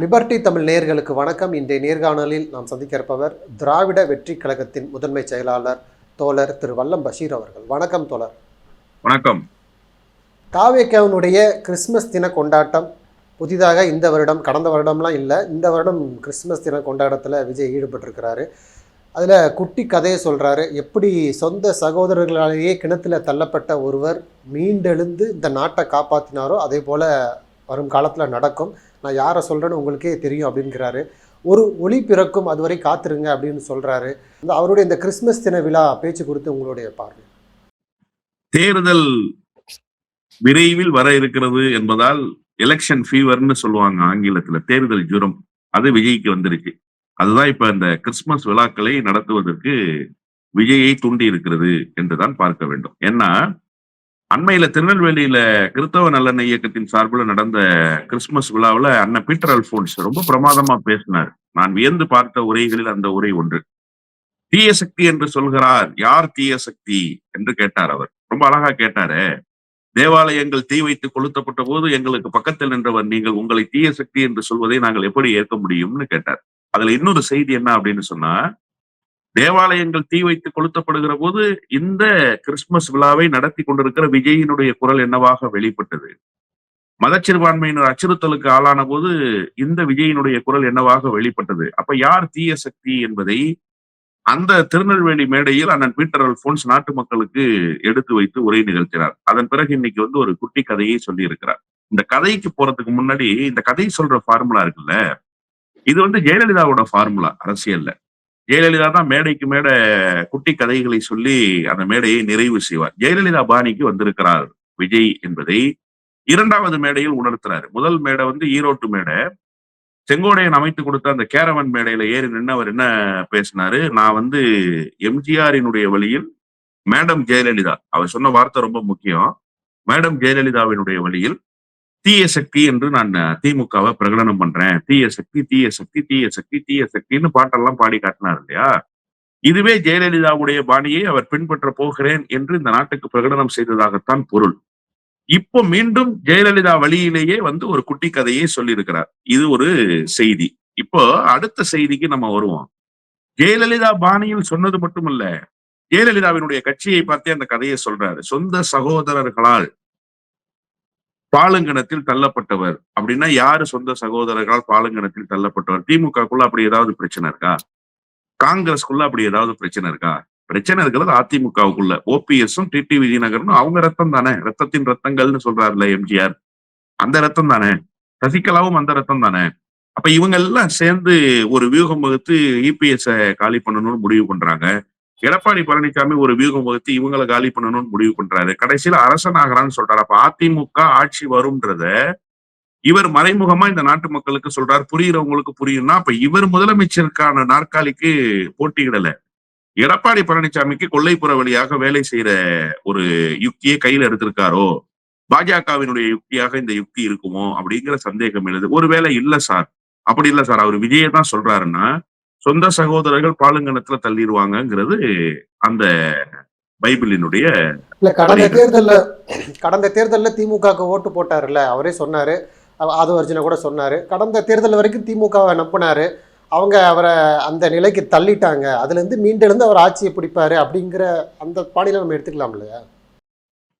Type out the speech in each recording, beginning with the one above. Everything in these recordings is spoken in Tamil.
லிபர்டி தமிழ் நேயர்களுக்கு வணக்கம். இன்றைய நேர்காணலில் நாம் சந்திக்க இருப்பவர் திராவிட வெற்றி கழகத்தின் முதன்மை செயலாளர் தோழர் திரு வல்லம் பஷீர் அவர்கள். வணக்கம் தோழர். வணக்கம். தாவேக்காவினுடைய கிறிஸ்மஸ் தின கொண்டாட்டம் புதிதாக இந்த வருடம் கடந்த வருடம்லாம் இல்லை இந்த வருடம் கிறிஸ்மஸ் தின கொண்டாட்டத்தில் விஜய் ஈடுபட்டிருக்கிறாரு. அதில் குட்டி கதையை சொல்கிறாரு எப்படி சொந்த சகோதரர்களாலேயே கிணத்துல தள்ளப்பட்ட ஒருவர் மீண்டெழுந்து இந்த நாட்டை காப்பாற்றினாரோ அதே போல் வரும் காலத்தில் நடக்கும். நான் யாரை சொல்கிறேன்னு உங்களுக்கே தெரியும் அப்படிங்கிறாரு. ஒரு ஒளி பிறக்கும் அதுவரை காத்திருங்க அப்படின்னு சொல்கிறாரு இந்த அவருடைய இந்த கிறிஸ்மஸ் தின விழா பேச்சு கொடுத்து உங்களுடைய பார்வை. தேர்தல் விரைவில் வர இருக்கிறது என்பதால் எலெக்ஷன் ஃபீவர்னு சொல்லுவாங்க ஆங்கிலத்துல தேர்தல் ஜுரம். அது விஜய்க்கு வந்துருச்சு அதுதான் இப்ப இந்த கிறிஸ்துமஸ் விழாக்களை நடத்துவதற்கு விஜயை தூண்டி இருக்கிறது என்றுதான் பார்க்க வேண்டும். ஏன்னா அண்மையில திருநெல்வேலியில கிறிஸ்தவ நல்லெண்ண இயக்கத்தின் சார்பில் நடந்த கிறிஸ்துமஸ் விழாவில் அண்ணன் பீட்டர் அல்போன்ஸ் ரொம்ப பிரமாதமா பேசினார். நான் வியந்து பார்த்த உரைகளில் அந்த உரை ஒன்று. தீய சக்தி என்று சொல்கிறார். யார் தீய சக்தி? என்று கேட்டார் அவர். ரொம்ப அழகா கேட்டாரு. தேவாலயங்கள் தீ வைத்து கொளுத்தப்பட்ட போது எங்களுக்கு பக்கத்தில் நின்றவர் நீங்கள் உங்களை தீய சக்தி என்று சொல்வதை நாங்கள் எப்படி ஏற்க முடியும்னு கேட்டார். அதுல இன்னொரு செய்தி என்ன அப்படின்னு சொன்னா தேவாலயங்கள் தீ வைத்து கொளுத்தப்படுகிற போது இந்த கிறிஸ்துமஸ் விழாவை நடத்தி கொண்டிருக்கிற விஜயினுடைய குரல் என்னவாக வெளிப்பட்டது? மதச்சிறுபான்மையினர் அச்சுறுத்தலுக்கு ஆளான போது இந்த விஜயினுடைய குரல் என்னவாக வெளிப்பட்டது? அப்ப யார் தீய சக்தி என்பதை அந்த திருநெல்வேலி மேடையில் அண்ணன் பீட்டர் அல்போன்ஸ் நாட்டு மக்களுக்கு எடுத்து வைத்து உரை நிகழ்த்தினார். அதன் பிறகு இன்னைக்கு வந்து ஒரு குட்டி கதையை சொல்லி இருக்கிறார் இந்த கதைக்கு போறதுக்கு முன்னாடி இந்த கதை சொல்ற ஃபார்முலா இருக்குல்ல? இது வந்து ஜெயலலிதாவோட ஃபார்முலா அரசியல்ல. ஜெயலலிதா தான் மேடைக்கு மேடை குட்டி கதைகளை சொல்லி அந்த மேடையை நிறைவு செய்வார். ஜெயலலிதா பாணிக்கு வந்திருக்கிறார் விஜய் என்பதை இரண்டாவது மேடையில் உணர்த்துறாரு. முதல் மேடை வந்து ஈரோட்டு மேடை. செங்கோடையன் அமைத்து கொடுத்த அந்த கேரவன் மேடையில ஏறி நின்று அவர் என்ன பேசினாரு? நான் வந்து எம்ஜிஆரினுடைய வழியில் மேடம் ஜெயலலிதா. அவர் சொன்ன வார்த்தை ரொம்ப முக்கியம். மேடம் ஜெயலலிதாவினுடைய வழியில் தீய சக்தி என்று நான் திமுகவை பிரகடனம் பண்றேன். தீய சக்தி தீய சக்தி தீய சக்தி தீய சக்தின்னு பாட்டெல்லாம் பாடி காட்டினார் இல்லையா? இதுவே ஜெயலலிதாவுடைய பாணியை அவர் பின்பற்ற போகிறேன் என்று இந்த நாட்டுக்கு பிரகடனம் செய்ததாகத்தான் பொருள். இப்போ மீண்டும் ஜெயலலிதா வழியிலேயே வந்து ஒரு குட்டி கதையை சொல்லியிருக்கிறார். இது ஒரு செய்தி. இப்போ அடுத்த செய்திக்கு நம்ம வருவோம். ஜெயலலிதா பாணியில் சொன்னது மட்டுமல்ல ஜெயலலிதாவினுடைய கட்சியை பார்த்தே அந்த கதையை சொல்றாரு. சொந்த சகோதரர்களால் பாலுங்கணத்தில் தள்ளப்பட்டவர். அப்படின்னா யாரு சொந்த சகோதரர்களால் பாலங்கணத்தில் தள்ளப்பட்டவர்? திமுகக்குள்ள அப்படி ஏதாவது பிரச்சனை இருக்கா? காங்கிரஸ்குள்ள அப்படி ஏதாவது பிரச்சனை இருக்கா? பிரச்சனை இருக்கிறது அதிமுகவுக்குள்ள. ஓபிஎஸும் டிடி விஜயநகரும் அவங்க ரத்தம் தானே. ரத்தத்தின் ரத்தங்கள்னு சொல்றாருல எம்ஜிஆர். அந்த ரத்தம் தானே. சசிகலாவும் அந்த ரத்தம் தானே. அப்ப இவங்க எல்லாம் சேர்ந்து ஒரு வியூகம் வகுத்து இபிஎஸ் காலி பண்ணணும்னு முடிவு பண்றாங்க. எடப்பாடி பழனிசாமி ஒரு வியூகம் வகுத்து இவங்களை காலி பண்ணணும்னு முடிவு பண்றாரு. கடைசியில அரசனாகிறான்னு சொல்றாரு. அப்ப அதிமுக ஆட்சி வரும்ன்றத இவர் மறைமுகமா இந்த நாட்டு மக்களுக்கு சொல்றாரு. புரியுறவங்களுக்கு புரியும்னா அப்ப இவர் முதலமைச்சருக்கான நாற்காலிக்கு போட்டியிடல. எடப்பாடி பழனிசாமிக்கு கொள்ளைப்புற வழியாக வேலை செய்யற ஒரு யுக்தியை கையில எடுத்திருக்காரோ? பாஜகவினுடைய யுக்தியாக இந்த யுக்தி இருக்குமோ? அப்படிங்கிற சந்தேகம் எழுது. ஒருவேளை இல்ல சார். அப்படி இல்ல சார். அவர் விஜயை தான் சொல்றாருன்னா சொந்த சகோதரர்கள் பாலுங்கணத்துல தள்ளிடுவாங்கங்கிறது அந்த பைபிளினுடைய இல்லை கடந்த தேர்தலில் கடந்த தேர்தலில் திமுகவுக்கு ஓட்டு போட்டார்ல அவரே சொன்னார். ஆதவர்ஜுன கூட சொன்னார். கடந்த தேர்தல் வரைக்கும் திமுகவை நம்பினாரு. அவங்க அவரை அந்த நிலைக்கு தள்ளிட்டாங்க. அதுலேருந்து மீண்டெழுந்து அவர் ஆட்சியை பிடிப்பாரு அப்படிங்கிற அந்த பாணியில நம்ம எடுத்துக்கலாம் இல்லையா?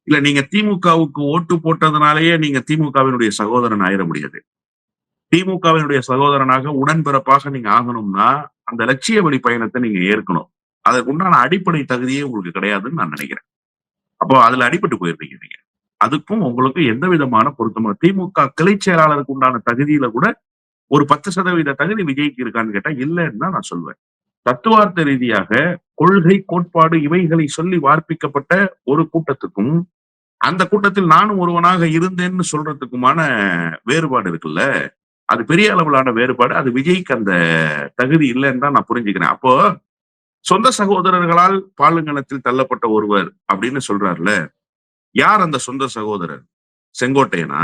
இல்ல நீங்க திமுகவுக்கு ஓட்டு போட்டதுனாலேயே நீங்க திமுகவினுடைய சகோதரன் ஆயிட முடியாது. திமுகவினுடைய சகோதரனாக உடன்பிறப்பாக நீங்க ஆகணும்னா அந்த லட்சிய வழி பயணத்தை நீங்க ஏற்கணும். அதற்கு உண்டான அடிப்படை தகுதியே உங்களுக்கு கிடையாதுன்னு நான் நினைக்கிறேன். அப்போ அதுல அடிபட்டு போயிருந்தீங்க நீங்க. அதுக்கும் உங்களுக்கும் எந்த விதமான பொருத்தமும் திமுக கிளை செயலாளருக்கு உண்டான தகுதியில கூட ஒரு பத்து சதவீத தகுதி விஜய்க்கு இருக்கான்னு கேட்டா இல்லைன்னு தான் நான் சொல்வேன். தத்துவார்த்த ரீதியாக கொள்கை கோட்பாடு இவைகளை சொல்லி வார்ப்பிக்கப்பட்ட ஒரு கூட்டத்துக்கும் அந்த கூட்டத்தில் நானும் ஒருவனாக இருந்தேன்னு சொல்றதுக்குமான வேறுபாடு இருக்குல்ல? அது பெரிய அளவிலான வேறுபாடு. அது விஜய்க்கு அந்த தகுதி இல்லைன்னு தான் நான் புரிஞ்சுக்கிறேன். அப்போ சொந்த சகோதரர்களால் பாலுங்கணத்தில் தள்ளப்பட்ட ஒருவர் அப்படின்னு சொல்றாருல யார் அந்த சொந்த சகோதரர்? செங்கோட்டையனா?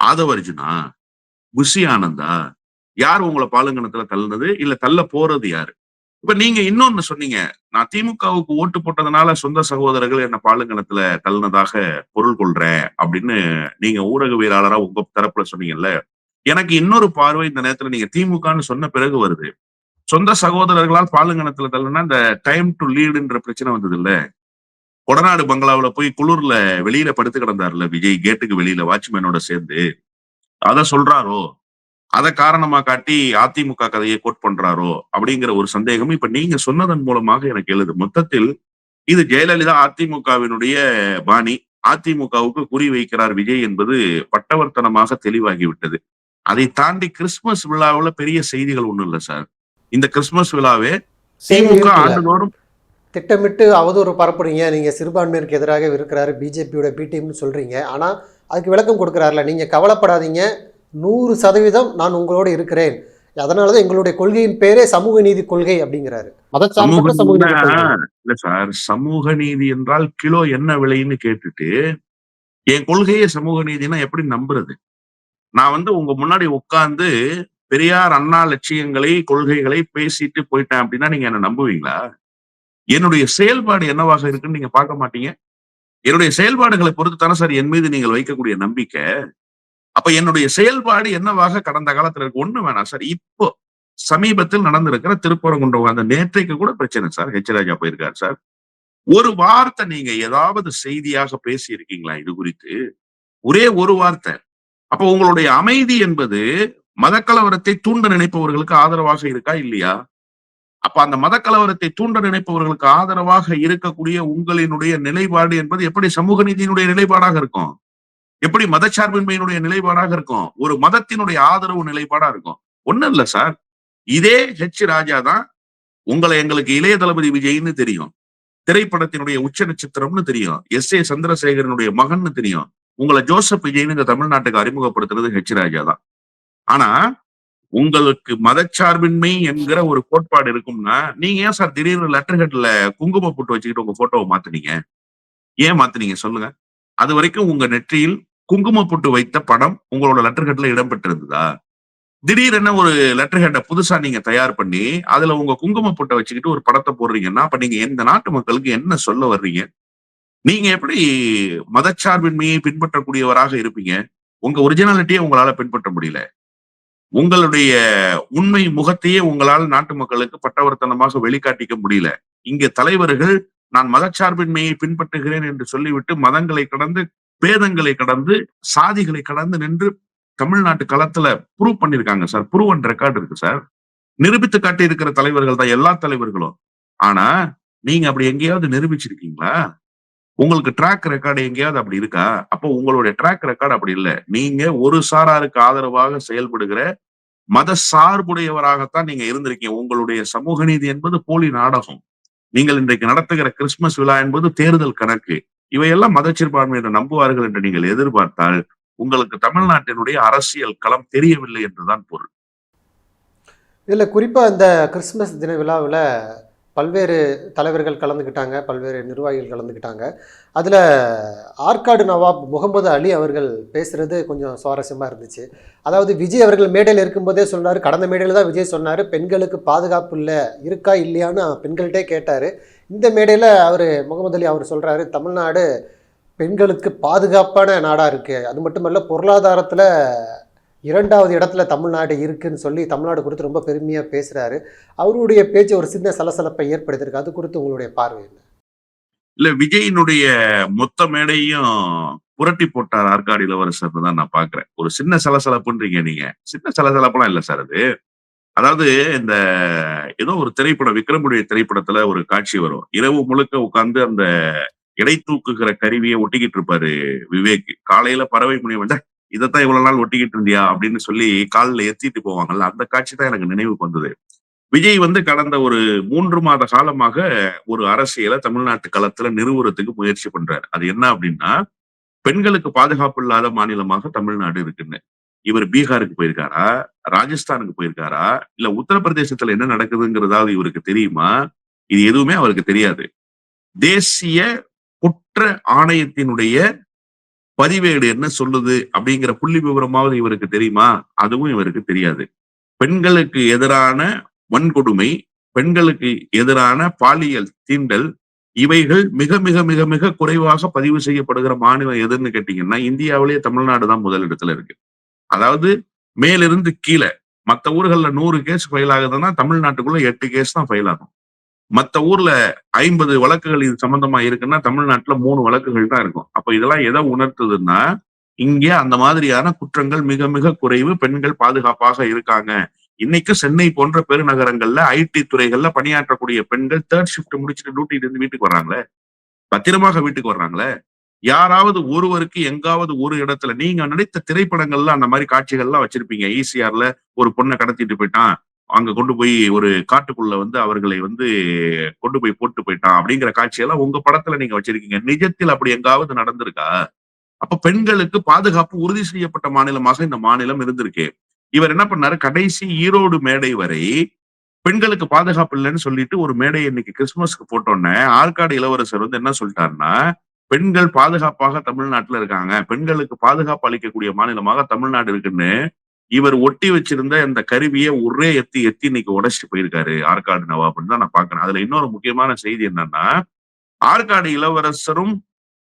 ஆதவர்ஜுனா? குஷி ஆனந்தா யார் உங்களை பாலுங்கணத்துல தள்ளுனது? இல்ல தள்ள போறது யாரு? இப்ப நீங்க இன்னொன்னு சொன்னீங்க நான் திமுகவுக்கு ஓட்டு போட்டதுனால சொந்த சகோதரர்கள் என்ன பாலுங்கணத்துல தள்ளினதாக பொருள் கொள்றேன் அப்படின்னு நீங்க ஊடகவியலாளரா உங்க தரப்புல சொன்னீங்கல்ல எனக்கு இன்னொரு பார்வை இந்த நேரத்துல நீங்க திமுகன்னு சொன்ன பிறகு வருது. சொந்த சகோதரர்களால் பாலுங்கணத்துல தள்ளுனா இந்த டைம் டு லீடுன்ற பிரச்சனை வந்தது இல்ல கொடநாடு பங்களாவில் போய் குளிர்ல வெளியில படுத்து கிடந்தாருல விஜய் கேட்டுக்கு வெளியில வாட்ச்மேனோட சேர்ந்து. அதை சொல்றாரோ? அதை காரணமா காட்டி அதிமுக கதையை கோட் பண்றாரோ? அப்படிங்கிற ஒரு சந்தேகம் இப்ப நீங்க சொன்னதன் மூலமாக எனக்கு எழுது. மொத்தத்தில் இது ஜெயலலிதா அதிமுகவினுடைய பாணி. அதிமுகவுக்கு குறி வைக்கிறார் விஜய் என்பது பட்டவர்த்தனமாக தெளிவாகிவிட்டது. அதை தாண்டி கிறிஸ்துமஸ் விழாவுல பெரிய செய்திகள் ஒண்ணும் இல்ல சார். இந்த கிறிஸ்துமஸ் விழாவே திமுக. ஆண்டுதோறும் திட்டமிட்டு அவதூறு பரப்புறீங்க. நீங்க சிறுபான்மையினருக்கு எதிராக இருக்கிறாரு பிஜேபியோட பி டீம்னு சொல்றீங்க. ஆனா அதுக்கு விளக்கம் கொடுக்குறாருல நீங்க கவலைப்படாதீங்க. நூறு சதவீதம் நான் உங்களோட இருக்கிறேன். அதனால தான் எங்களுடைய கொள்கையின் பேரே சமூக நீதி கொள்கை அப்படிங்கிறாரு. மதச்சார்பற்ற சமூக நீதி கொள்கை. இல்ல சார். சமூக நீதி என்றால் கிலோ என்ன விலைன்னு கேட்டுட்டு என் கொள்கையே சமூக நீதினா எப்படி நம்புறது? நான் வந்து உங்க முன்னாடி உட்கார்ந்து பெரியார் அண்ணா லட்சியங்களை கொள்கைகளை பேசிட்டு போயிட்டேன் அப்படின்னா நீங்க என்ன நம்புவீங்களா? என்னுடைய செயல்பாடு என்னவாக இருக்குன்னு நீங்க பார்க்க மாட்டீங்க? என்னுடைய செயல்பாடுகளை பொறுத்து தானே சார் என் மீது நீங்கள் வைக்கக்கூடிய நம்பிக்கை? அப்ப என்னுடைய செயல்பாடு என்னவாக கடந்த காலத்துல இருக்கு? ஒண்ணு வேணாம் சார். இப்போ சமீபத்தில் நடந்திருக்கிற திருப்பரங்குன்றம் அந்த நேற்றைக்கு கூட பிரச்சனை சார். ஹெச் ராஜா போயிருக்காரு சார். ஒரு வார்த்தை நீங்க ஏதாவது செய்தியாக பேசி இருக்கீங்களா இது குறித்து. ஒரே ஒரு வார்த்தை. அப்போ உங்களுடைய அமைதி என்பது மதக்கலவரத்தை தூண்ட நினைப்பவர்களுக்கு ஆதரவாக இருக்கா இல்லையா? அப்ப அந்த மதக்கலவரத்தை தூண்ட நினைப்பவர்களுக்கு ஆதரவாக இருக்கக்கூடிய உங்களினுடைய நிலைப்பாடு என்பது எப்படி சமூக நீதியினுடைய நிலைப்பாடாக இருக்கும்? எப்படி மதச்சார்பின்மையினுடைய நிலைப்பாடாக இருக்கும்? ஒரு மதத்தினுடைய ஆதரவு நிலைப்பாடா இருக்கும்? ஒண்ணும் இல்ல சார். இதே ஹெச் ராஜா தான் உங்களை எங்களுக்கு இளைய தளபதி விஜய்னு தெரியும். திரைப்படத்தினுடைய உச்ச நட்சத்திரம்னு தெரியும். எஸ் ஏ சந்திரசேகரனுடைய மகன்னு தெரியும். உங்களை ஜோசப் விஜய்னு இந்த தமிழ்நாட்டுக்கு அறிமுகப்படுத்துறது ஹெச் ராஜா தான். ஆனா உங்களுக்கு மதச்சார்பின்மை என்கிற ஒரு கோட்பாடு இருக்கும்னா நீங்க ஏன் சார் திடீர்னு லெட்டர் ஹெட்ல குங்கும போட்டு வச்சுக்கிட்டு உங்க போட்டோவை மாத்தினீங்க? ஏன் மாத்தினீங்க சொல்லுங்க. அது வரைக்கும் உங்க நெற்றியில் குங்கும புட்டு வைத்த படம் உங்களோட லெட்டர் ஹெட்ல இடம்பெற்றிருந்ததா? திடீரென ஒரு லெட்டர் ஹெட்டை புதுசா நீங்க தயார் பண்ணி அதுல உங்க குங்கும புட்டை வச்சுக்கிட்டு ஒரு படத்தை போடுறீங்கன்னா அப்ப நீங்க எந்த நாட்டு மக்களுக்கு என்ன சொல்ல வர்றீங்க? நீங்க எப்படி மதச்சார்பின்மையை பின்பற்றக்கூடியவராக இருப்பீங்க? உங்க ஒரிஜினாலிட்டியை உங்களால பின்பற்ற முடியல. உங்களுடைய உண்மை முகத்தையே உங்களால் நாட்டு மக்களுக்கு பட்டவர்த்தனமாக வெளிக்காட்டிக்க முடியல. இங்க தலைவர்கள் நான் மதச்சார்பின்மையை பின்பற்றுகிறேன் என்று சொல்லிவிட்டு மதங்களை கடந்து பேதங்களை கடந்து சாதிகளை கடந்து நின்று தமிழ்நாட்டு களத்துல ப்ரூவ் பண்ணிருக்காங்க சார் ப்ரூவ் அண்ட் ரெக்கார்டு இருக்கு சார் நிரூபித்து காட்டி இருக்கிற தலைவர்கள் தான் எல்லா தலைவர்களும். ஆனா நீங்க அப்படி எங்கேயாவது நிரூபிச்சிருக்கீங்களா? உங்களுக்கு ட்ராக் ரெக்கார்டு எங்கேயாவது அப்படி இருக்கா? அப்போ உங்களுடைய ட்ராக் ரெக்கார்டு அப்படி இல்லை. நீங்க ஒரு சாராருக்கு ஆதரவாக செயல்படுகிற மத சார்புடையவராகத்தான் நீங்க இருந்திருக்கீங்க. உங்களுடைய சமூக நீதி என்பது போலி நாடகம். நீங்கள் இன்றைக்கு நடத்துகிற கிறிஸ்துமஸ் விழா என்பது தேர்தல் கணக்கு. இவையெல்லாம் மதச்சிறுபான்மையினர் நம்புவார்கள் என்று நீங்கள் எதிர்பார்த்தால் உங்களுக்கு தமிழ்நாட்டினுடைய அரசியல் களம் தெரியவில்லை என்றுதான் பொருள். இதுல குறிப்பா இந்த கிறிஸ்துமஸ் தின விழாவில் பல்வேறு தலைவர்கள் கலந்துக்கிட்டாங்க பல்வேறு நிர்வாகிகள் கலந்துக்கிட்டாங்க. அதில் ஆற்காடு நவாப் முகமது அலி அவர்கள் பேசுகிறது கொஞ்சம் சுவாரஸ்யமாக இருந்துச்சு. அதாவது விஜய் அவர்கள் மேடையில் இருக்கும்போதே சொன்னார் கடந்த மேடையில் தான் விஜய் சொன்னார் பெண்களுக்கு பாதுகாப்பு இல்லை இருக்கா இல்லையான்னு பெண்கள்கிட்டே கேட்டார். இந்த மேடையில் அவர் முகமது அலி அவர் சொல்கிறாரு தமிழ்நாடு பெண்களுக்கு பாதுகாப்பான நாடாக இருக்குது அது மட்டுமல்ல பொருளாதாரத்தில் இரண்டாவது இடத்துல தமிழ்நாடு இருக்குன்னு சொல்லி தமிழ்நாடு குறித்து ரொம்ப பெருமையாக பேசுகிறாரு அவருடைய பேச்சு ஒரு சின்ன சலசலப்பை ஏற்படுத்தியிருக்கு. அது குறித்து உங்களுடைய பார்வை என்ன? இல்ல விஜயினுடைய மொத்த மேடையும் புரட்டி போட்டார் ஆற்காடு இளவரசர் தான் நான் பாக்குறேன். ஒரு சின்ன சலசலப்புன்றீங்க நீங்க. சின்ன சலசலப்புலாம் இல்ல சார் அது. அதாவது இந்த ஏதோ ஒரு திரைப்படம் விக்ரமுடைய திரைப்படத்துல ஒரு காட்சி வரும். இரவு முழுக்க உட்கார்ந்து அந்த இடை தூக்குகிற கருவியை ஒட்டிக்கிட்டு இருப்பாரு விவேக். காலையில பறவை முனி வந்து இதைத்தான் இவ்வளவு நாள் ஒட்டிக்கிட்டு இருந்தியா அப்படின்னு சொல்லி காலில் எத்திட்டு போவாங்கல்ல அந்த காட்சி தான் எனக்கு நினைவுக்கு வந்தது. விஜய் வந்து கடந்த ஒரு மூன்று மாத காலமாக ஒரு அரசியலை தமிழ்நாட்டு களத்துல நிறுவுறதுக்கு முயற்சி பண்றாரு. அது என்ன அப்படின்னா பெண்களுக்கு பாதுகாப்பு இல்லாத மாநிலமாக தமிழ்நாடு இருக்குன்னு. இவர் பீகாருக்கு போயிருக்காரா ராஜஸ்தானுக்கு போயிருக்காரா இல்ல உத்தரப்பிரதேசத்துல என்ன நடக்குதுங்கிறதாவது இவருக்கு தெரியுமா? இது எதுவுமே அவருக்கு தெரியாது. தேசிய குற்ற ஆணையத்தினுடைய பதிவேடு என்ன சொல்லுது அப்படிங்கிற புள்ளி விவரமாவது இவருக்கு தெரியுமா? அதுவும் இவருக்கு தெரியாது. பெண்களுக்கு எதிரான வன்கொடுமை பெண்களுக்கு எதிரான பாலியல் தீண்டல் இவைகள் மிக மிக மிக மிக குறைவாக பதிவு செய்யப்படுகிற மாநிலம் எதுன்னு கேட்டீங்கன்னா இந்தியாவிலேயே தமிழ்நாடு தான் முதலிடத்துல இருக்கு. அதாவது மேலிருந்து கீழே மத்த ஊர்களில் நூறு கேஸ் ஃபைல் ஆகுதுன்னா தமிழ்நாட்டுக்குள்ள எட்டு கேஸ் தான் ஃபைல் ஆகும். மற்ற ஊர்ல ஐம்பது வழக்குகள் இது சம்பந்தமா இருக்குன்னா தமிழ்நாட்டுல மூணு வழக்குகள் தான் இருக்கும். அப்ப இதெல்லாம் எதை உணர்த்துதுன்னா இங்கே அந்த மாதிரியான குற்றங்கள் மிக மிக குறைவு பெண்கள் பாதுகாப்பாக இருக்காங்க. இன்னைக்கு சென்னை போன்ற பெருநகரங்கள்ல ஐடி துறைகள்ல பணியாற்றக்கூடிய பெண்கள் தேர்ட் ஷிஃப்ட் முடிச்சுட்டு டியூட்டில இருந்து வீட்டுக்கு வர்றாங்களே? பத்திரமாக வீட்டுக்கு வர்றாங்களே? யாராவது ஒருவருக்கு எங்காவது ஒரு இடத்துல நீங்க நடித்த திரைப்படங்கள்ல அந்த மாதிரி காட்சிகள்லாம் வச்சிருப்பீங்க. ஈசிஆர்ல ஒரு பொண்ணை கடத்திட்டு போயிட்டான். அங்க கொண்டு போய் ஒரு காட்டுக்குள்ள வந்து அவர்களை வந்து கொண்டு போய் போட்டு போயிட்டான் அப்படிங்கிற காட்சியெல்லாம் உங்க படத்துல நீங்க வச்சிருக்கீங்க. நிஜத்தில் அப்படி எங்காவது நடந்திருக்கா? அப்ப பெண்களுக்கு பாதுகாப்பு உறுதி செய்யப்பட்ட மாநிலமாக இந்த மாநிலம் இருந்திருக்கு. இவர் என்ன பண்ணாரு? கடைசி ஈரோடு மேடை வரை பெண்களுக்கு பாதுகாப்பு இல்லைன்னு சொல்லிட்டு ஒரு மேடை இன்னைக்கு கிறிஸ்துமஸ்க்கு போட்டோன்னே ஆற்காடு இளவரசர் வந்து என்ன சொல்லிட்டாருன்னா பெண்கள் பாதுகாப்பாக தமிழ்நாட்டுல இருக்காங்க. பெண்களுக்கு பாதுகாப்பு அளிக்கக்கூடிய மாநிலமாக தமிழ்நாடு இருக்குன்னு இவர் ஒட்டி வச்சிருந்த அந்த கருவியை ஒரே எத்தி எத்தி இன்னைக்கு உடைச்சிட்டு போயிருக்காரு. ஆற்காடு நவாப்னு தான் நான் பாக்குறேன் அதுல இன்னொரு முக்கியமான செய்தி என்னன்னா ஆற்காடு இளவரசரும்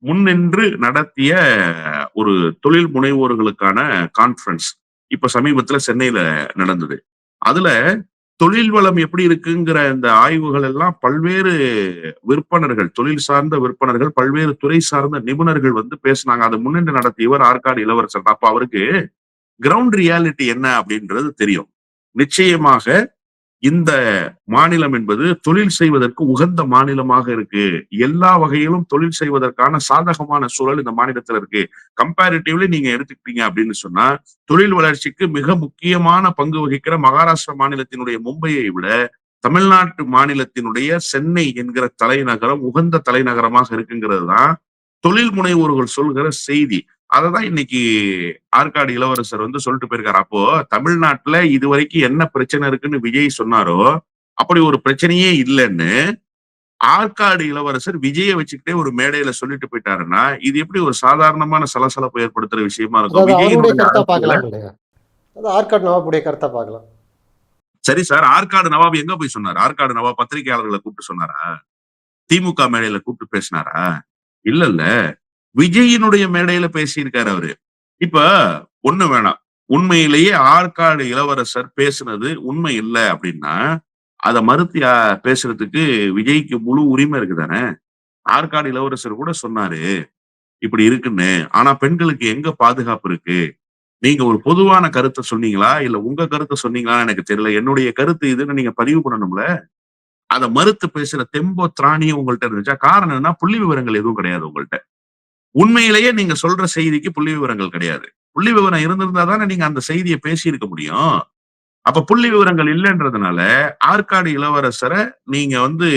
முன்னின்று நடத்திய ஒரு தொழில் முனைவோர்களுக்கான கான்ஃபரன்ஸ் இப்ப சமீபத்துல சென்னையில நடந்தது. அதுல தொழில் வளம் எப்படி இருக்குங்கிற இந்த ஆய்வுகள் எல்லாம் பல்வேறு விற்பனர்கள் தொழில் சார்ந்த விற்பனர்கள் பல்வேறு துறை சார்ந்த நிபுணர்கள் வந்து பேசினாங்க. அதை முன்னின்று நடத்தியவர் ஆற்காடு இளவரசர் அப்ப அவருக்கு கிரவுண்ட் ரியாலிட்டி என்ன அப்படின்றது தெரியும். நிச்சயமாக இந்த மாநிலம் என்பது தொழில் செய்வதற்கு உகந்த மாநிலமாக இருக்கு. எல்லா வகையிலும் தொழில் செய்வதற்கான சாதகமான சூழல் இந்த மாநிலத்துல இருக்கு. கம்பேரிட்டிவ்லி நீங்க எடுத்துக்கிட்டீங்க அப்படின்னு சொன்னா தொழில் வளர்ச்சிக்கு மிக முக்கியமான பங்கு வகிக்கிற மகாராஷ்டிரா மாநிலத்தினுடைய மும்பையை விட தமிழ்நாட்டு மாநிலத்தினுடைய சென்னை என்கிற தலைநகரம் உகந்த தலைநகரமாக இருக்குங்கிறது தான் தொழில் முனைவோர்கள் சொல்கிற செய்தி. அததான் இன்னைக்கு ஆற்காடு இளவரசர் வந்து சொல்லிட்டு போயிருக்காரு. அப்போ தமிழ்நாட்டுல இது வரைக்கும் என்ன பிரச்சனை இருக்குன்னு விஜய் சொன்னாரோ அப்படி ஒரு பிரச்சனையே இல்லைன்னு ஆற்காடு இளவரசர் விஜயை வச்சுக்கிட்டே ஒரு மேடையில சொல்லிட்டு போயிட்டாருன்னா இது எப்படி ஒரு சாதாரணமான சலசலப்பு ஏற்படுத்துற விஷயமா இருக்கும்? ஆற்காடு கருத்தா பார்க்கலாம் சரி சார் ஆற்காடு நவாப் எங்க போய் சொன்னார்? ஆற்காடு நவாப் பத்திரிகையாளர்களை கூப்பிட்டு சொன்னாரா? திமுக மேடையில கூப்பிட்டு பேசினாரா? இல்ல இல்ல. விஜயினுடைய மேடையில பேசியிருக்காரு அவரு. இப்ப ஒண்ணு வேணாம். உண்மையிலேயே ஆற்காடு இளவரசர் பேசுனது உண்மை இல்லை அப்படின்னா அதை மறுத்து பேசுறதுக்கு விஜய்க்கு முழு உரிமை இருக்கு தானே ஆற்காடு இளவரசர் கூட சொன்னாரு இப்படி இருக்குன்னு. ஆனா பெண்களுக்கு எங்க பாதுகாப்பு இருக்கு? நீங்க ஒரு பொதுவான கருத்தை சொன்னீங்களா? இல்ல உங்க கருத்தை சொன்னீங்களா எனக்கு தெரியல. என்னுடைய கருத்து இதுன்னு நீங்க பதிவு பண்ணணும்ல? அதை மறுத்து பேசுற தெம்போ திராணியும் உங்கள்ட்ட இருந்துச்சா? காரணம் என்ன புள்ளி விவரங்கள் எதுவும் கிடையாது உங்கள்கிட்ட உண்மையிலேயே நீங்க சொல்ற செய்திக்கு புள்ளி விவரங்கள் கிடையாது. புள்ளி விவரம் இருந்திருந்தா தானே நீங்க அந்த செய்தியை பேசியிருக்க முடியும். அப்ப புள்ளி விவரங்கள் இல்லைன்றதுனால ஆற்காடு இளவரசரை நீங்க வந்து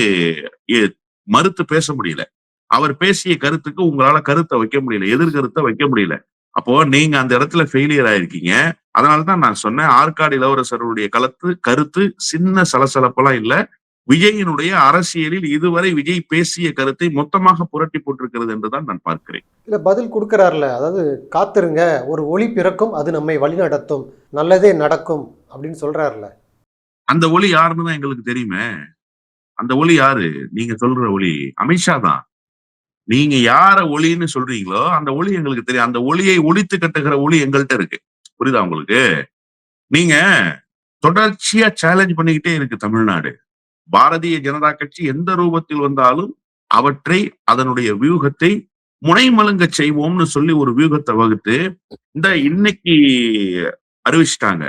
எ- மறுத்து பேச முடியல. அவர் பேசிய கருத்துக்கு உங்களால கருத்தை வைக்க முடியல எதிர்கருத்தை வைக்க முடியல. அப்போ நீங்க அந்த இடத்துல ஃபெயிலியர் ஆயிருக்கீங்க. அதனாலதான் நான் சொன்னேன் ஆற்காடு இளவரசருடைய கலத்து கருத்து சின்ன சலசலப்பெல்லாம் இல்லை. விஜயினுடைய அரசியலில் இதுவரை விஜய் பேசிய கருத்தை மொத்தமாக புரட்டி போட்டிருக்கிறது என்றுதான் நான் பார்க்கிறேன். இல்ல பதில் கொடுக்கறாருல. அதாவது காத்திருங்க ஒரு ஒளி பிறக்கும் அது நம்மை வழிநடத்தும். நல்லதே நடக்கும் அப்படின்னு சொல்றாருல. அந்த ஒளி யாருன்னு தான் எங்களுக்கு தெரியுமே. அந்த ஒளி யாரு? நீங்க சொல்ற ஒளி அமித்ஷா தான். நீங்க யார ஒளின்னு சொல்றீங்களோ அந்த ஒளி எங்களுக்கு தெரியும். அந்த ஒளியை ஒளித்து கட்டுகிற ஒளி எங்கள்கிட்ட இருக்கு. புரியுதா உங்களுக்கு? நீங்க தொடர்ச்சியா சேலஞ்ச் பண்ணிக்கிட்டே இருக்கு தமிழ்நாடு. பாரதிய ஜனதா கட்சி எந்த ரூபத்தில் வந்தாலும் அவற்றை அதனுடைய வியூகத்தை முனைமலுங்க செய்வோம்னு சொல்லி ஒரு வியூகத்தை வகுத்து இந்த இன்னைக்கு அறிவிச்சிட்டாங்க.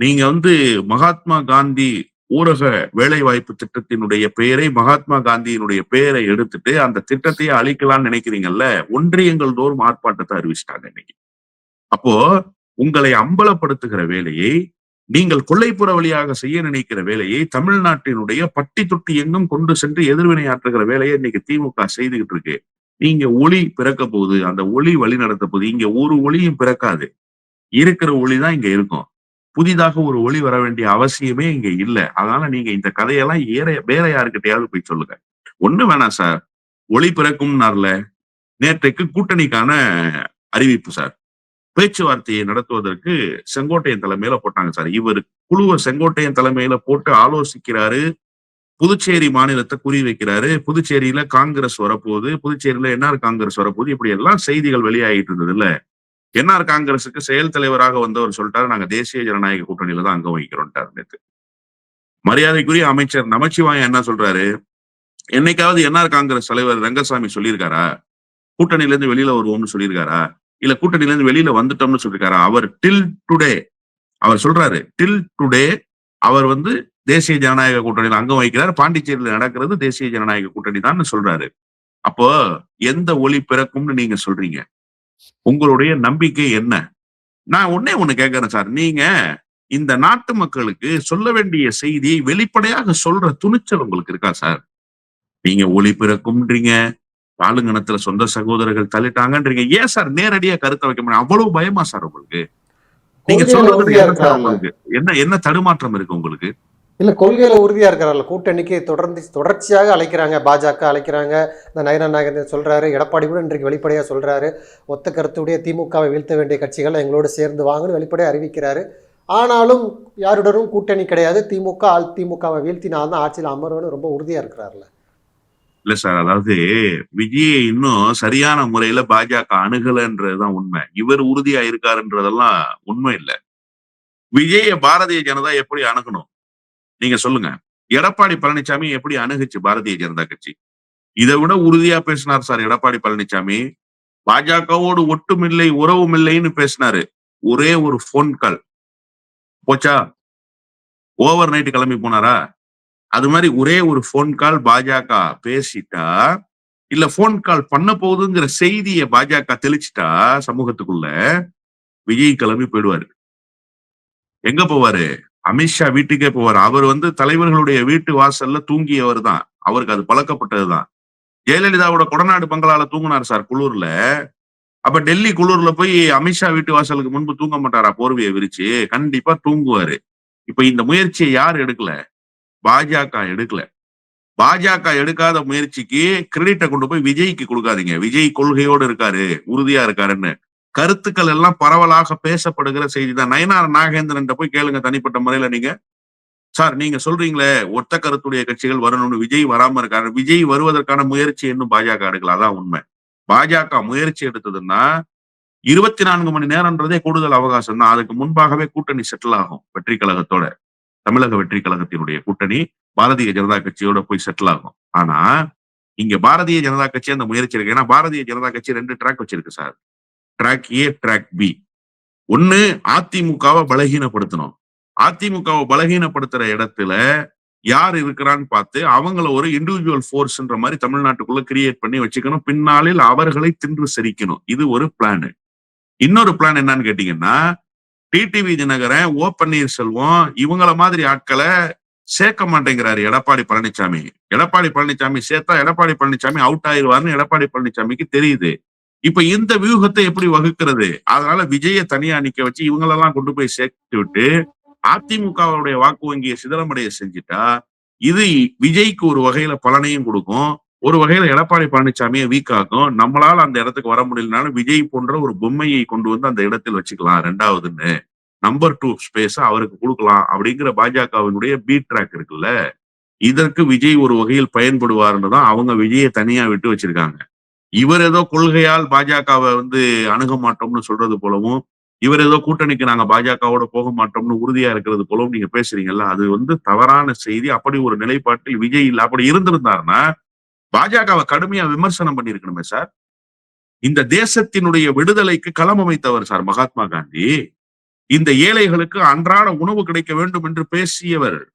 நீங்க வந்து மகாத்மா காந்தி ஊரக வேலைவாய்ப்பு திட்டத்தினுடைய பெயரை மகாத்மா காந்தியினுடைய பெயரை எடுத்துட்டு அந்த திட்டத்தையே அழிக்கலாம்னு நினைக்கிறீங்கல்ல ஒன்றியங்கள் தோறும் ஆர்ப்பாட்டத்தை அறிவிச்சிட்டாங்க இன்னைக்கு. அப்போ உங்களை அம்பலப்படுத்துகிற வேலையை நீங்கள் கொல்லைப்புற வழியாக செய்ய நினைக்கிற வேலையை தமிழ்நாட்டினுடைய பட்டி தொட்டி எங்கும் கொண்டு சென்று எதிர்வினையாற்றுகிற வேலையை இன்னைக்கு திமுக செய்துகிட்டு இருக்கு. நீங்க ஒளி பிறக்க போகுது. அந்த ஒளி வழி நடத்த போகுது. இங்க ஒரு ஒளியும் பிறக்காது. இருக்கிற ஒளி தான் இங்க இருக்கும். புதிதாக ஒரு ஒளி வர வேண்டிய அவசியமே இங்க இல்ல. அதனால நீங்க இந்த கதையெல்லாம் ஏற வேற யாருக்கிட்டையாவது போய் சொல்லுங்க. ஒண்ணு வேணாம் சார். ஒளி பிறக்கும்னார்ல நேற்றைக்கு கூட்டணிக்கான அறிவிப்பு சார். பேச்சுவார்த்தையை நடத்துவதற்கு செங்கோட்டையன் தலைமையில போட்டாங்க சார். இவர் குழுவை செங்கோட்டையன் தலைமையில போட்டு ஆலோசிக்கிறாரு. புதுச்சேரி மாநிலத்தை குறி வைக்கிறாரு. புதுச்சேரியில காங்கிரஸ் வரப்போகுது. புதுச்சேரியில என்ஆர் காங்கிரஸ் வரப்போகுது. இப்படி எல்லாம் செய்திகள் வெளியாகிட்டு இருந்தது இல்ல. என்ஆர் காங்கிரசுக்கு செயல் தலைவராக வந்தவர் சொல்லிட்டாரு. நாங்க தேசிய ஜனநாயக கூட்டணியில தான் அங்க வகிக்கிறோம்ட்டாரு நேற்று மரியாதைக்குரிய அமைச்சர் நமச்சிவாயம் என்ன சொல்றாரு? என்னைக்காவது என்ஆர் காங்கிரஸ் தலைவர் ரங்கசாமி சொல்லியிருக்காரா? கூட்டணியில இருந்து வெளியில வருவோம்னு சொல்லியிருக்காரா? இல்ல கூட்டணியில இருந்து வெளியில வந்துட்டோம்னு சொல்லியிருக்காரு. அவர் டில் டுடே அவர் சொல்றாரு டில் டுடே அவர் வந்து தேசிய ஜனநாயக கூட்டணியில் அங்கம் வகிக்கிறார். பாண்டிச்சேரியில நடக்கிறது தேசிய ஜனநாயக கூட்டணி தான் சொல்றாரு. அப்போ எந்த ஒளி பிறக்கும்னு நீங்க சொல்றீங்க? உங்களுடைய நம்பிக்கை என்ன? நான் ஒன்னே ஒண்ணு கேட்கறேன் சார். நீங்க இந்த நாட்டு மக்களுக்கு சொல்ல வேண்டிய செய்தியை வெளிப்படையாக சொல்ற துணிச்சல் உங்களுக்கு இருக்கா சார்? நீங்க ஒளி பிறக்கும்ன்றீங்க. பாலுங்கணத்துல சொந்த சகோதரர்கள் தள்ளிட்டாங்கன்றீங்க. ஏன் சார் நேரடியா கருத்தை வைக்க முடியும் அவ்வளவு பயமா சார் உங்களுக்கு? நீங்க சொல்றது உங்களுக்கு? என்ன என்ன தடுமாற்றம் இருக்கு உங்களுக்கு? இல்ல கொள்கையில உறுதியா இருக்கிறார்கள் கூட்டணிக்கு தொடர்ந்து தொடர்ச்சியாக அழைக்கிறாங்க. பாஜக அழைக்கிறாங்க. இந்த நயனா நாகேந்திரன் சொல்றாரு. எடப்பாடி கூட இன்றைக்கு வெளிப்படையா சொல்றாரு. ஒத்த கருத்துடைய திமுகவை வீழ்த்த வேண்டிய கட்சிகள் எங்களோடு சேர்ந்து வாங்கன்னு வெளிப்படையா அறிவிக்கிறாரு. ஆனாலும் யாருடனும் கூட்டணி கிடையாது. திமுக திமுகவை வீழ்த்தினால் தான் ஆட்சியில் அமர்வுன்னு ரொம்ப உறுதியா இருக்கிறார்ல. இல்ல சார். அதாவது விஜயை இன்னும் சரியான முறையில பாஜக அணுகலன்றதுதான் உண்மை. இவர் உறுதியா இருக்காருன்றதெல்லாம் உண்மை இல்ல. விஜய பாரதிய ஜனதா எப்படி அணுகணும்? நீங்க சொல்லுங்க. எடப்பாடி பழனிசாமி எப்படி அணுகுச்சு பாரதிய ஜனதா கட்சி? இதை விட உறுதியா பேசினார் சார் எடப்பாடி பழனிசாமி பாஜகவோடு ஒட்டுமில்லை உறவுமில்லைன்னு பேசினாரு. ஒரே ஒரு ஃபோன் கால் போச்சா? ஓவர் நைட் கிளம்பி போனாரா? அது மாதிரி ஒரே ஒரு ஃபோன் கால் பாஜக பேசிட்டா இல்ல ஃபோன் கால் பண்ண போகுதுங்கிற செய்தியை பாஜக தெளிச்சிட்டா சமூகத்துக்குள்ள விஜய் கிளம்பி போயிடுவாரு. எங்க போவாரு? அமித்ஷா வீட்டுக்கே போவார். அவர் வந்து தலைவர்களுடைய வீட்டு வாசல்ல தூங்கியவர் தான். அவருக்கு அது பழக்கப்பட்டதுதான் ஜெயலலிதாவோட கொடநாடு பங்களால தூங்குனார் சார் குளூர்ல. அப்ப டெல்லி குளூர்ல போய் அமித்ஷா வீட்டு வாசலுக்கு முன்பு தூங்க மாட்டாரா? போர்வையை விரிச்சு கண்டிப்பா தூங்குவாரு. இப்ப இந்த முயற்சியை யார் எடுக்கல? பாஜக எடுக்கல. பாஜக எடுக்காத முயற்சிக்கு கிரெடிட்டை கொண்டு போய் விஜய்க்கு கொடுக்காதீங்க. விஜய் கொள்கையோடு இருக்காரு உறுதியா இருக்காருன்னு. கருத்துக்கள் எல்லாம் பரவலாக பேசப்படுகிற செய்தி தான் நயனார் நாகேந்திரன் போய் கேளுங்க தனிப்பட்ட முறையில நீங்க. சார் நீங்க சொல்றீங்களே ஒத்த கருத்துடைய கட்சிகள் வரணும்னு விஜய் வராம இருக்காரு. விஜய் வருவதற்கான முயற்சி இன்னும் பாஜக எடுக்கல. அதான் உண்மை. பாஜக முயற்சி எடுத்ததுன்னா இருபத்தி நான்கு மணி நேரம்ன்றதே கூடுதல் அவகாசம் தான் அதுக்கு முன்பாகவே கூட்டணி செட்டில் ஆகும் வெற்றி கழகத்தோட தமிழக வெற்றி கழகத்தினுடைய கூட்டணி பாரதிய ஜனதா கட்சியோட போய் செட்டில் ஆகும். ஆனா இங்க பாரதிய ஜனதா கட்சி அந்த முயற்சி இருக்கு ஏன்னா பாரதிய ஜனதா கட்சி ரெண்டு ட்ராக் வச்சிருக்கு sir track A track B ஒண்ணு அதிமுகவை பலகீனப்படுத்தணும். அதிமுகவை பலகீனப்படுத்துற இடத்துல யார் இருக்கிறான்னு பார்த்து அவங்கள ஒரு இண்டிவிஜுவல் ஃபோர்ஸ்ன்ற மாதிரி தமிழ்நாட்டுக்குள்ள கிரியேட் பண்ணி வச்சுக்கணும். பின்னாளில் அவர்களை தின்று சரிக்கணும். இது ஒரு பிளான் இன்னொரு பிளான் என்னன்னு கேட்டீங்கன்னா டிடிவி தினகரன் ஓ பன்னீர்செல்வம் இவங்கள மாதிரி ஆட்களை சேர்க்க மாட்டேங்கிறாரு எடப்பாடி பழனிசாமி எடப்பாடி பழனிசாமி சேர்த்தா எடப்பாடி பழனிசாமி அவுட் ஆயிடுவார்னு எடப்பாடி பழனிசாமிக்கு தெரியுது. இப்ப இந்த வியூகத்தை எப்படி வகுக்கிறது? அதனால விஜய தனியா நிக்க வச்சு இவங்களெல்லாம் கொண்டு போய் சேர்த்து விட்டு அதிமுகவுடைய வாக்கு வங்கியை சிதறமடைய செஞ்சுட்டா இது விஜய்க்கு ஒரு வகையில பலனையும் கொடுக்கும். ஒரு வகையில எடப்பாடி பழனிசாமியை வீக் ஆகும் நம்மளால அந்த இடத்துக்கு வர முடியலனாலும் விஜய் போன்ற ஒரு பொம்மையை கொண்டு வந்து அந்த இடத்தில் வச்சுக்கலாம். ரெண்டாவதுன்னு நம்பர் டூ ஸ்பேஸ் அவருக்கு கொடுக்கலாம் அப்படிங்கிற பாஜகவினுடைய பி ட்ராக் இருக்குல்ல. இதற்கு விஜய் ஒரு வகையில் பயன்படுவார்னு தான் அவங்க விஜயை தனியா விட்டு வச்சிருக்காங்க. இவர் ஏதோ கொள்கையால் பாஜகவை வந்து அணுக மாட்டோம்னு சொல்றது போலவும் இவர் ஏதோ கூட்டணிக்கு நாங்க பாஜகவோட போக மாட்டோம்னு உறுதியா இருக்கிறது போலவும் நீங்க பேசுறீங்கல்ல அது வந்து தவறான செய்தி. அப்படி ஒரு நிலைப்பாட்டில் விஜய் இல்லை அப்படி இருந்திருந்தாருன்னா பாஜகவை கடுமையா விமர்சனம் பண்ணிருக்கணுமே சார். இந்த தேசத்தினுடைய விடுதலைக்கு களம் அமைத்தவர் சார் மகாத்மா காந்தி. இந்த ஏழைகளுக்கு அன்றாட உணவு கிடைக்க வேண்டும் என்று பேசியவர்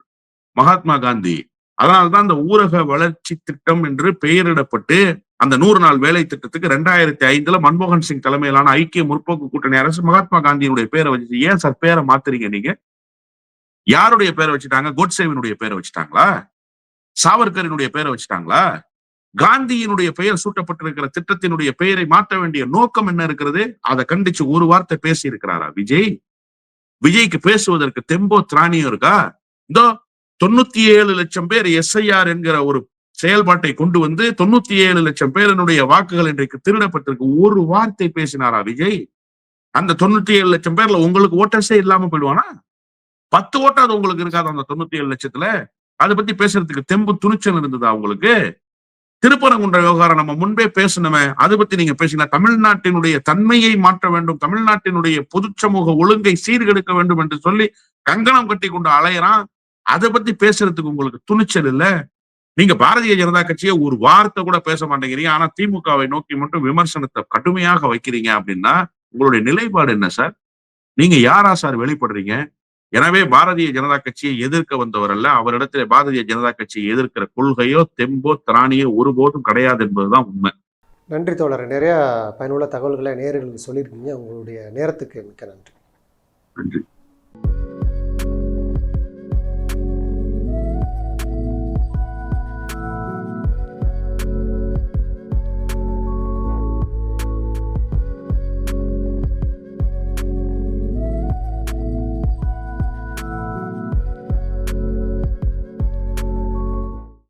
மகாத்மா காந்தி. அதனால்தான் இந்த ஊரக வளர்ச்சி திட்டம் என்று பெயரிடப்பட்டு அந்த நூறு நாள் வேலை திட்டத்துக்கு ரெண்டாயிரத்தி ஐந்துல மன்மோகன் சிங் தலைமையிலான ஐக்கிய முற்போக்கு கூட்டணி அரசு மகாத்மா காந்தியினுடைய பேரை வச்சு ஏன் சார் பேரை மாத்துறீங்க நீங்க? யாருடைய பேரை வச்சுட்டாங்க? கோட்சேவினுடைய பேரை வச்சுட்டாங்களா? சாவர்கரினுடைய பேரை வச்சுட்டாங்களா? காந்தியினுடைய பெயர் சூட்டப்பட்டிருக்கிற திட்டத்தினுடைய பெயரை மாற்ற வேண்டிய நோக்கம் என்ன இருக்கிறது? அதை கண்டிச்சு ஒரு வார்த்தை பேசி இருக்கிறாரா விஜய்? விஜய்க்கு பேசுவதற்கு தெம்போ திராணியும் இருக்கா? இதோ தொண்ணூத்தி ஏழு லட்சம் பேர் எஸ்ஐஆர் என்கிற ஒரு செயல்பாட்டை கொண்டு வந்து தொண்ணூத்தி ஏழு லட்சம் பேரினுடைய வாக்குகள் இன்றைக்கு திருடப்பட்டிருக்கு. ஒரு வார்த்தை பேசினாரா விஜய்? அந்த தொண்ணூத்தி ஏழு லட்சம் பேர்ல உங்களுக்கு ஓட்டர்ஸே இல்லாம போயிடுவானா? பத்து ஓட்டாது உங்களுக்கு இருக்காது அந்த தொண்ணூத்தி ஏழு லட்சத்துல? அதை பத்தி பேசுறதுக்கு தெம்பு துணிச்சல் இருந்ததா உங்களுக்கு? திருப்பரங்குன்ற விவகாரம் நம்ம முன்பே பேசணுமே அதை பத்தி நீங்க பேசினா தமிழ்நாட்டினுடைய தன்மையை மாற்ற வேண்டும் தமிழ்நாட்டினுடைய பொது சமூக ஒழுங்கை சீர்கெடுக்க வேண்டும் என்று சொல்லி கங்கணம் கட்டி கொண்டு அலையறான். அதை பத்தி பேசுறதுக்கு உங்களுக்கு துணிச்சல் இல்ல? நீங்க பாரதிய ஜனதா கட்சியை ஒரு வார்த்தை கூட பேச மாட்டேங்கிறீங்க. ஆனா திமுகவை நோக்கி மட்டும் விமர்சனத்தை கடுமையாக வைக்கிறீங்க அப்படின்னா உங்களுடைய நிலைப்பாடு என்ன சார்? நீங்க யாரா சார் வெளிப்படுறீங்க? எனவே பாரதிய ஜனதா கட்சியை எதிர்க்க வந்தவர் அல்ல அவரிடத்துல பாரதிய ஜனதா கட்சியை எதிர்க்கிற கொள்கையோ தெம்போ திராணியோ ஒருபோதும் கிடையாது என்பதுதான் உண்மை. நன்றி தோழர். நிறையா பயனுள்ள தகவல்களை நேயர்களுக்கு சொல்லியிருக்கீங்க. உங்களுடைய நேரத்துக்கு மிக்க நன்றி. நன்றி.